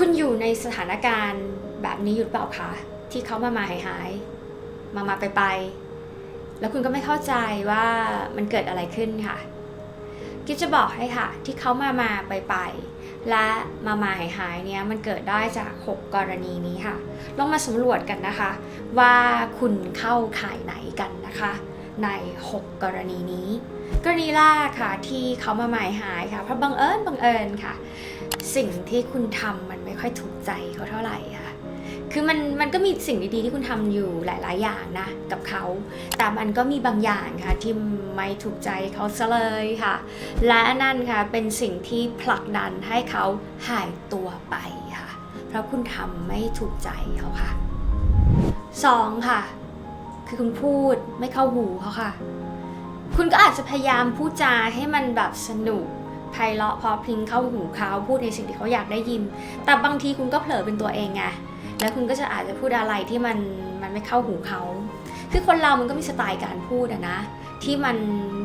คุณอยู่ในสถานการณ์แบบนี้อยู่เปล่าคะที่เขามามาหายหายมามาไปไปแล้วคุณก็ไม่เข้าใจว่ามันเกิดอะไรขึ้นค่ะกิ๊บจะบอกให้ค่ะ ที่เขามามาไปไปและมามาหายหายเนี่ยมันเกิดได้จาก 6 กรณีนี้ค่ะ ลองมาสำรวจกันนะคะ ว่าคุณเข้าข่ายไหนกันนะคะ ใน 6 กรณีนี้ กรณีแรกค่ะที่เขามาหมายหายค่ะเพราะบังเอิญบังเอิญค่ะ สิ่งที่คุณทำมันไม่ค่อยถูกใจเขาเท่าไหร่ค่ะ คือมันมันก็มีสิ่งดีๆที่คุณทำอยู่หลาย ๆ อย่างนะกับเขา แต่มันก็มีบางอย่างค่ะที่ไม่ถูกใจเขาซะเลยค่ะ และนั่นค่ะเป็นสิ่งที่ผลักดันให้เขาหายตัวไปค่ะ เพราะคุณทำไม่ถูกใจเขาค่ะสองค่ะ คือคุณพูดไม่เข้าหูเขาค่ะ คุณก็อาจจะพยายามพูดจาให้มันแบบสนุก ไพเราะเพอพริ้งเข้าหูเขาพูดในสิ่งที่เขาอยากได้ยิน แต่บางทีคุณก็เผลอเป็นตัวเองไงแล้วคุณก็จะอาจจะพูดอะไรที่มันมันไม่เข้าหูเขาคือคนเรามันก็มีสไตล์การพูดอะนะ ที่มัน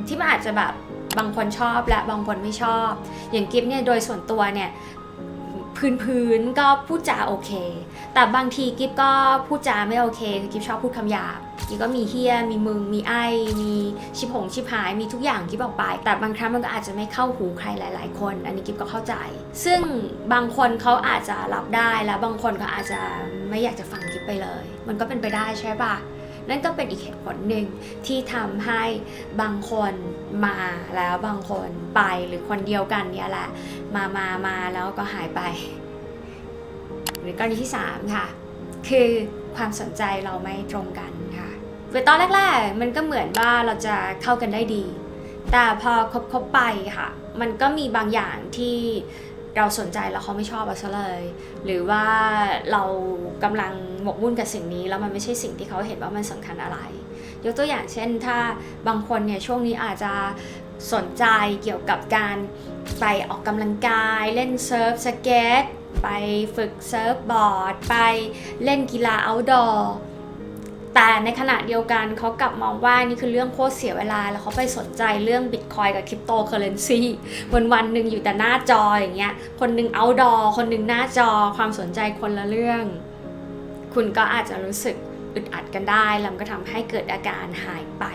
ที่มันอาจจะแบบบางคนชอบและบางคนไม่ชอบ อย่างกิฟเนี่ยโดยส่วนตัวเนี่ย พื้นพื้นก็พูดจาโอเค แต่บางทีกิฟก็พูดจาไม่โอเคกิฟชอบพูดคำหยาบกิฟก็มีเฮียมีมึง มีไอ มีชิบหงชิบหาย มีทุกอย่างกิฟออกไป แต่บางครั้งมันก็อาจจะไม่เข้าหูใครหลาย ๆ คน อันนี้กิฟก็เข้าใจ ซึ่งบางคนเขาอาจจะรับได้แล้วบางคนก็อาจจะไม่อยากจะฟังกิฟไปเลย มันก็เป็นไปได้ใช่ปะ นั่นก็เป็นอีกเหตุผลหนึ่งที่ทำให้บางคนมาแล้วบางคนไปหรือคนเดียวกันเนี่ยแหละมามามาแล้วก็หายไป หรือกรณีที่3ค่ะคือความสนใจเราไม่ตรงกันค่ะเวตอนแรกๆ มันก็เหมือนว่าเราจะเข้ากันได้ดี แต่พอคบคบไปค่ะ มันก็มีบางอย่างที่เราสนใจแล้วเขาไม่ชอบเราซะเลย หรือว่าเรากำลัง หมกมุ่นกับสิ่งนี้ แล้วมันไม่ใช่สิ่งที่เขาเห็นว่ามันสำคัญอะไร ยกตัวอย่างเช่น ถ้าบางคนเนี่ยช่วงนี้อาจจะสนใจเกี่ยวกับการไปออกกำลังกาย เล่นเซิร์ฟสเก็ตไปฝึกเซิร์ฟบอร์ด ไปเล่นกีฬา outdoor แต่ในขณะเดียวกันเขากลับมองว่านี่คือเรื่องโคตรเสียเวลา แล้วเขาไปสนใจเรื่องบิตคอยกับคริปโตเคอเรนซีวันวันหนึ่งอยู่แต่หน้าจออย่างเงี้ยคนหนึ่ง outdoor คนหนึ่งหน้าจอความสนใจคนละเรื่อง คุณก็อาจจะรู้สึกอึดอัดกันได้แล้วก็ทำให้เกิดอาการหายไป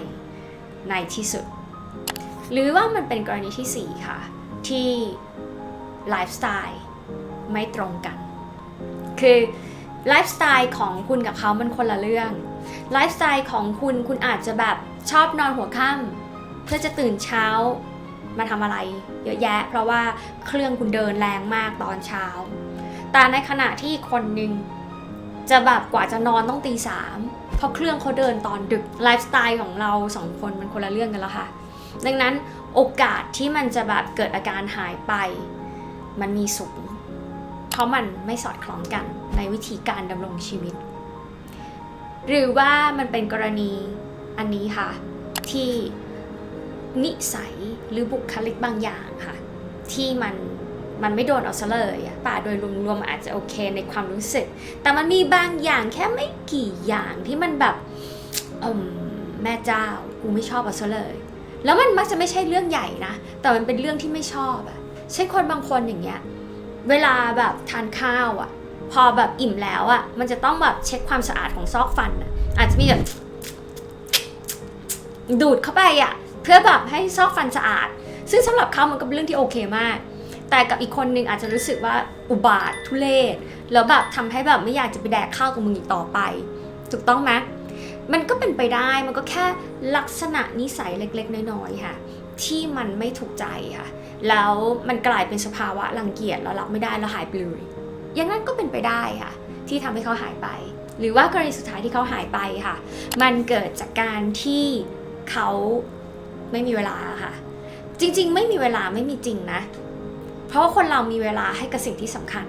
ในที่สุด หรือว่ามันเป็นกรณีทีสี่ 4 ค่ะ ที่ไลฟ์สไตล์ไม่ตรงกัน คือไลฟ์สไตล์ของคุณกับเขามันคนละเรื่องไลฟ์สไตล์ของคุณคุณอาจจะแบบชอบนอนหัวค่ำเพื่อจะตื่นเช้ามาทำอะไรเยอะแยะ เพราะว่าเครื่องคุณเดินแรงมากตอนเช้า แต่ในขณะที่คนหนึ่ง จะแบบกว่าจะนอนต้องตีสามเพราะเครื่องเขาเดินตอนดึกไลฟ์สไตล์ของเราสองคนมันคนละเรื่องกันแล้วค่ะ ดังนั้นโอกาสที่มันจะแบบเกิดอาการหายไป มันมีสูง เพราะมันไม่สอดคล้องกันในวิธีการดำรงชีวิต หรือว่ามันเป็นกรณีอันนี้ค่ะ ที่นิสัยหรือบุคลิกบางอย่างค่ะ ที่มัน มันไม่โดนเอาซะเลยป่าโดยรวมๆอาจจะโอเคในความรู้สึก แต่มันมีบางอย่างแค่ไม่กี่อย่างที่มันแบบอมแม่เจ้ากูไม่ชอบเอาซะเลย แล้วมันมักจะไม่ใช่เรื่องใหญ่นะ แต่มันเป็นเรื่องที่ไม่ชอบอะเช่นคนบางคนอย่างเงี้ย เวลาแบบทานข้าวอะพอแบบอิ่มแล้วอะมันจะต้องแบบเช็คความสะอาดของซอกฟันอะอาจจะมีแบบดูดเข้าไปอะเพื่อแบบให้ซอกฟันสะอาด ซึ่งสำหรับเขามันก็เป็นเรื่องที่โอเคมาก แต่กับอีกคนนึงอาจจะรู้สึกว่าอุบาททุเลศแล้วแบบทำให้แบบไม่อยากจะไปแดกข้าวกับมึงอีกต่อไป ถูกต้องไหมมันก็เป็นไปได้มันก็แค่ลักษณะนิสัยเล็กๆ น้อยๆค่ะที่มันไม่ถูกใจค่ะแล้วมันกลายเป็นสภาวะรังเกียจแล้วรับไม่ได้แล้วหายไปเลยอย่างนั้นก็เป็นไปได้ค่ะ ที่ทำให้เขาหายไป หรือว่ากรณีสุดท้ายที่เขาหายไปค่ะ มันเกิดจากการที่เขาไม่มีเวลาค่ะ จริง ๆ ไม่มีเวลาไม่มีจริงนะ เพราะว่าคนเรามีเวลาให้กับสิ่งที่สำคัญ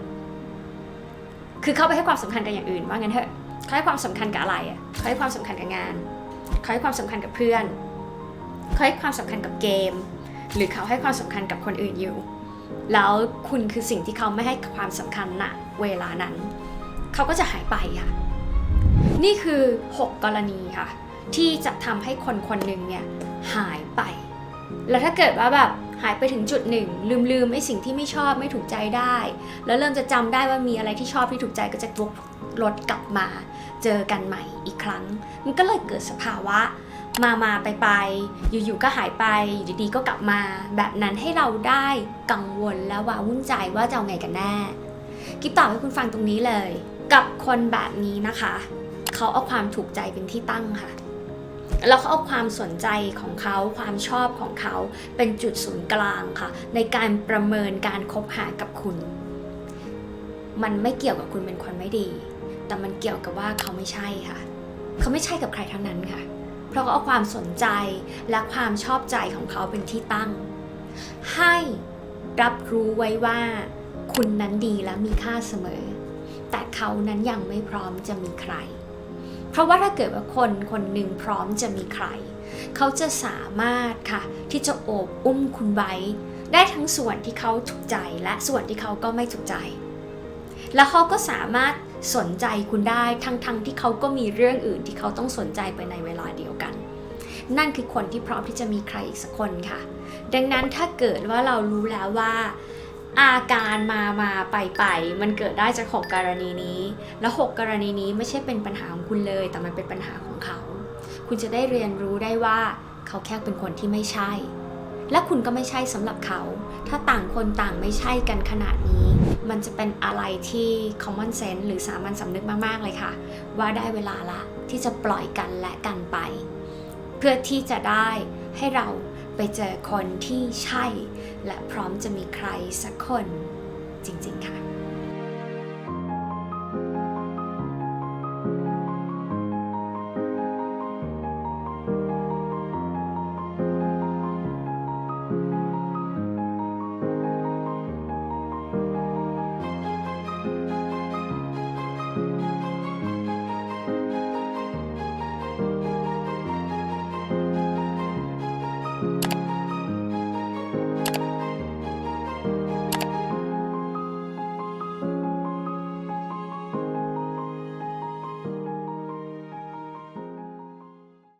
คือเขาไปให้ความสำคัญกับอย่างอื่นว่างั้นเถอะเขาให้ความสำคัญกับอะไรอะเขาให้ความสำคัญกับงานเขาให้ความสำคัญกับเพื่อนเขาให้ความสำคัญกับเกม หรือเขาให้ความสำคัญกับคนอื่นอยู่ แล้วคุณคือสิ่งที่เขาไม่ให้ความสำคัญณเวลานั้น เขาก็จะหายไปค่ะ นี่คือ 6 กรณีค่ะ ที่จะทำให้คนคนหนึ่งเนี่ยหายไป แล้วถ้าเกิดว่าแบบ หายไปถึงจุดหนึ่งลืมลืมไอ้สิ่งที่ไม่ชอบไม่ถูกใจได้ แล้วเริ่มจะจำได้ว่ามีอะไรที่ชอบที่ถูกใจก็จะวกรถกลับมา เจอกันใหม่อีกครั้ง มันก็เลยเกิดสภาวะ มามาไปไปอยู่ๆก็หายไปอยู่ดีๆก็กลับมา แบบนั้นให้เราได้กังวลและว่าวุ่นใจว่าจะเอาไงกันแน่กิ๊บตอบให้คุณฟังตรงนี้เลย กับคนแบบนี้นะคะ เขาเอาความถูกใจเป็นที่ตั้งค่ะ แล้วเขาเอาความสนใจของเขาความชอบของเขาเป็นจุดศูนย์กลางค่ะ ในการประเมินการคบหากับคุณ มันไม่เกี่ยวกับคุณเป็นคนไม่ดี แต่มันเกี่ยวกับว่าเขาไม่ใช่ค่ะ เขาไม่ใช่กับใครทั้งนั้นค่ะ เพราะเขาเอาความสนใจและความชอบใจของเขาเป็นที่ตั้ง ให้รับรู้ไว้ว่าคุณนั้นดีและมีค่าเสมอ แต่เขานั้นยังไม่พร้อมจะมีใคร เพราะว่าถ้าเกิดว่าคนคนหนึ่งพร้อมจะมีใคร เขาจะสามารถค่ะที่จะโอบอุ้มคุณไว้ ได้ทั้งส่วนที่เขาถูกใจและส่วนที่เขาก็ไม่ถูกใจ แล้วเขาก็สามารถสนใจคุณได้ทั้งๆที่เขาก็มีเรื่องอื่นที่เขาต้องสนใจไปในเวลาเดียวกัน นั่นคือคนที่พร้อมที่จะมีใครอีกสักคนค่ะ ดังนั้นถ้าเกิดว่าเรารู้แล้วว่า อาการมามาไปไปมันเกิดได้จากหกกรณีนี้ แล้วหกกรณีนี้ไม่ใช่เป็นปัญหาของคุณเลย แต่มันเป็นปัญหาของเขา คุณจะได้เรียนรู้ได้ว่าเขาแค่เป็นคนที่ไม่ใช่ และคุณก็ไม่ใช่สำหรับเขา ถ้าต่างคนต่างไม่ใช่กันขนาดนี้ มันจะเป็นอะไรที่ common sense หรือสามัญสำนึกมากๆเลยค่ะ ว่าได้เวลาละที่จะปล่อยกันและกันไป เพื่อที่จะได้ให้เรา ไปเจอคนที่ใช่ และพร้อมจะมีใครสักคนจริงๆค่ะ